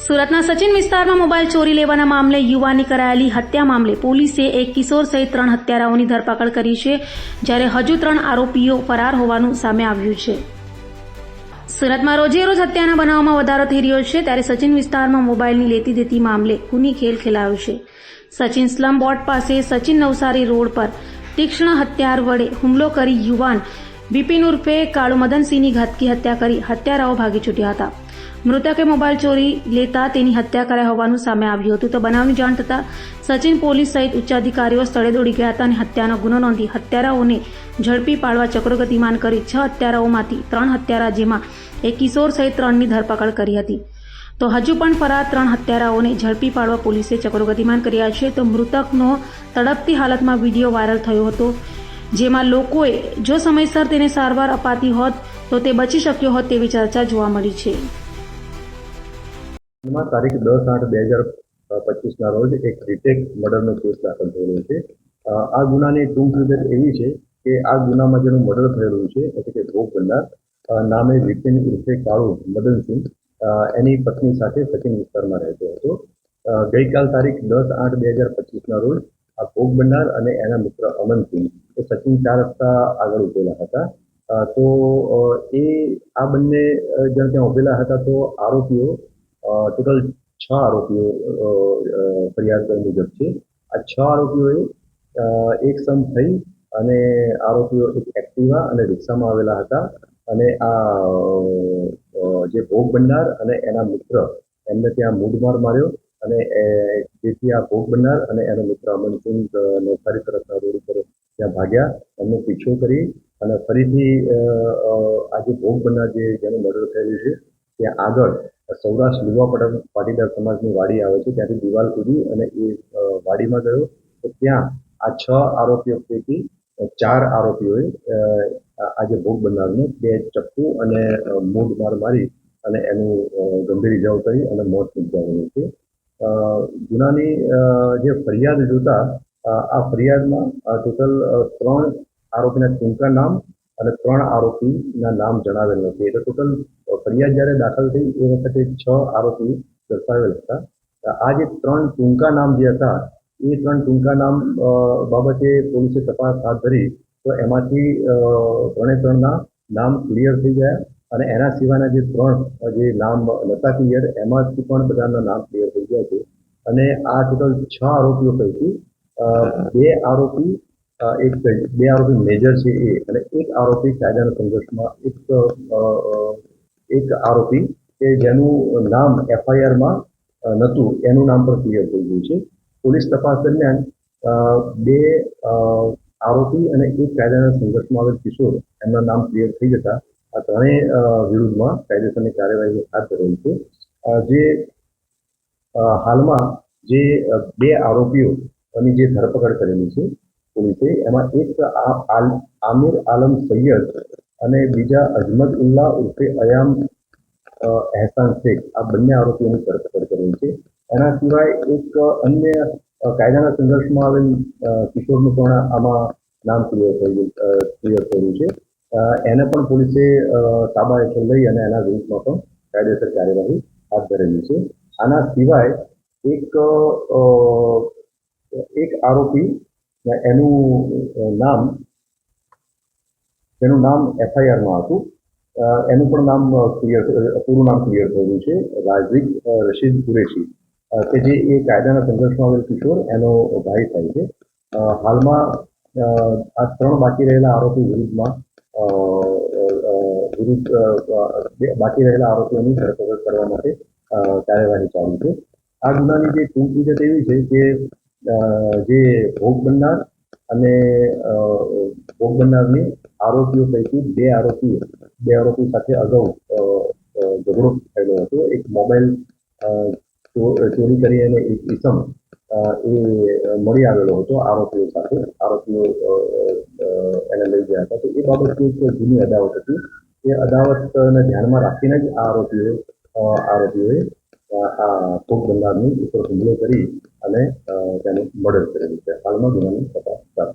સુરતના સચિન વિસ્તારમાં મોબાઈલ ચોરી લેવાના મામલે યુવાની કરાયેલી હત્યા મામલે પોલીસે એક કિશોર સહિત ત્રણ હત્યારાઓની ધરપકડ કરી છે, જ્યારે હજુ ત્રણ આરોપીઓ ફરાર હોવાનું સામે આવ્યું છે. સુરતમાં રોજે રોજ હત્યાના બનાવમાં વધારો થઈ રહ્યો છે, ત્યારે સચિન વિસ્તારમાં મોબાઈલની લેતી દેતી મામલે ખૂની ખેલ ખેલાયો છે. સચિન સ્લમ બોર્ડ પાસે સચિન નવસારી રોડ પર તીક્ષ્ણ હત્યાર વડે હુમલો કરી યુવાન બિપિન ઉર્ફે કાળુ મદનસિંહની ઘાતકી હત્યા કરી હત્યારાઓ ભાગી છૂટ્યા હતા. મૃતકે મોબાઈલ ચોરી લેતા તેની હત્યા કરાઈ હોવાનું સામે આવ્યું હતું. તો બનાવની જાણ થતાં સચિન પોલીસ સહિત ઉચ્ચ અધિકારીઓ સ્થળે દોડી ગયા હતા અને હત્યાનો ગુનો નોંધી હત્યારાઓને ઝડપી પાડવા ચક્રો ગતિમાન કરી છ હત્યારાઓમાંથી ત્રણ હત્યારા જેમાં એક કિશોર સહિત ત્રણની ધરપકડ કરી હતી. તો હજુ પણ ફરાર ત્રણ હત્યારાઓને ઝડપી પાડવા પોલીસે ચક્રો ગતિમાન કર્યા છે. તો મૃતકનો તડપતી હાલતમાં વીડિયો વાયરલ થયો હતો, જેમાં લોકોએ જો સમયસર તેને સારવાર અપાતી હોત તો તે બચી શક્યો હોત તેવી ચર્ચા જોવા મળી છે. માં તારીખ દસ આઠ બે હજાર પચીસના રોજ એક રીટેક મર્ડરનો કેસ દાખલ થયેલો છે. આ ગુનાની ટૂંક વિગત એવી છે કે આ ગુનામાં જેનું મર્ડર થયેલું છે, એટલે કે ભોગ ભંડાર નામે વિપિન ઉર્ફે કાળુ મદનસિંહ એની પત્ની સાથે સચિન વિસ્તારમાં રહેતો હતો. ગઈકાલ તારીખ દસ આઠ બે હજાર પચીસના રોજ આ ભોગ ભંડાર અને એના મિત્ર અમનસિંહ, એ સચિન ચાર રસ્તા આગળ ઉભેલા હતા. તો એ આ બંને જણ ત્યાં ઉભેલા હતા તો આરોપીઓ ટોટલ છ આરોપીઓ ફરિયાદ મુજબ છે. આ છ આરોપીઓએ એક સમ થઈ અને આરોપીઓ એક એક્ટિવા અને રિક્ષામાં આવેલા હતા. અને આ જે ભોગ ભંડાર અને એના મિત્ર, એમને ત્યાં મૂઢમાર માર્યો અને જેથી આ ભોગ ભંડાર અને એનો મિત્ર અમનસિંહ નવસારી તરફના રોડ ઉપર ત્યાં ભાગ્યા. એમનો પીછો કરી અને ફરીથી આ જે ભોગ ભંડાર જે, જેનું મર્ડર થયેલું છે, ત્યાં આગળ સૌરાષ્ટ્ર યુવા પટેલ પાટીદાર સમાજની વાડી આવે છે ત્યાંથી દિવાલ કૂદી અને એ વાડીમાં ગયો. તો ત્યાં આ છ આરોપીઓ પૈકી ચાર આરોપીઓએ અ, આ- આ જે ભોગ બનાવીને બે ચપ્પુ અને મૂળ માર મારી અને એનું ગંભીર ઇજાઓ કરી અને મોત નિપજાવેલું છે. ગુનાની જે ફરિયાદ જોતા આ ફરિયાદમાં ટોટલ ત્રણ આરોપીના ટૂંકા નામ અને ત્રણ આરોપીના નામ જણાવેલ નથી. એટલે ટોટલ ફરિયાદ જ્યારે દાખલ થઈ, એ વખતે છ આરોપી દર્શાવેલ હતા. આ જે ત્રણ ટૂંકા નામ જે હતા, એ ત્રણ ટૂંકા નામ બાબતે પોલીસે તપાસ હાથ ધરી, તો એમાંથી ત્રણે ત્રણના નામ ક્લિયર થઈ ગયા અને એના સિવાયના જે ત્રણ જે નામ નતા ક્લિયર, એમાંથી પણ બધાના નામ ક્લિયર થઈ ગયા છે. અને આ ટોટલ છ આરોપીઓ પૈકી બે આરોપી એક બે આરોપી મેજર છે એ, અને એક આરોપી કાયદાના સંઘર્ષમાં, એક એક આરોપી કે જેનું નામ એફઆઈઆરમાં નહોતું, એનું નામ પણ ક્લિયર થઈ ગયું છે. પોલીસ તપાસ દરમિયાન બે આરોપી અને એક કાયદાના સંઘર્ષમાં આવેલ કિશોર, એમના નામ ક્લિયર થઈ જતા, આ ત્રણેય વિરુદ્ધમાં કાયદેસરની કાર્યવાહી હાથ ધરેલ છે. જે હાલમાં જે બે આરોપીઓની જે ધરપકડ કરેલી છે પોલીસે એમાં એક આમિર આલમ સૈયદ અને બીજા અજમત ઉલ્લા ઉર્ફે અયામ અહેસાન શેખ આ બંને આરોપીઓની ધરપકડ કરેલી છે. એના સિવાય એક અન્ય કાયદાના સંઘર્ષમાં આવેલ કિશોરનું પણ આમાં નામ ક્લિયર થયેલું ક્લિયર થયેલું છે. એને પણ પોલીસે તાબા હેઠળ લઈ અને એના વિરુદ્ધમાં પણ કાયદેસર કાર્યવાહી હાથ ધરેલી છે. આના સિવાય એક એક આરોપી એનું નામ તેનું નામ એફઆઈઆરમાં હતું. એનું પણ નામ ક્લિયર પૂરું નામ ક્લિયર થયેલું છે. રાઝિક રશીદ કુરેશી. કે જે એ કાયદાના સંઘર્ષમાં આવેલ કિશોર, એનો ભાઈ થાય છે. હાલમાં આ ત્રણ બાકી રહેલા આરોપી વિરુદ્ધમાં વિરુદ્ધ બાકી રહેલા આરોપીઓની ધરપકડ કરવા માટે કાર્યવાહી ચાલુ છે. આ ગુનાની જે ટૂંક વિગત એવી છે કે જે ભોગ બનનાર અને ભોગ બનનારની આરોપીઓ પૈકી બે આરોપીઓ બે આરોપી સાથે અગાઉ ઝઘડો થયેલો હતો. એક મોબાઈલ ચોરી કરી અને એક ઇસમ એ મળી આવેલો હતો આરોપીઓ સાથે. આરોપીઓ એને લઈ ગયા હતા. તો એ બાબતની એક જૂની અદાવત હતી. એ અદાવતને ધ્યાનમાં રાખીને જ આ આરોપીઓ આરોપીઓએ આ ભોગ બનનારની ઉપર હુમલો કરી અને તેનું મર્ડર કરેલું છે હાલમાં ગુનાની તપાસ ચાલુ.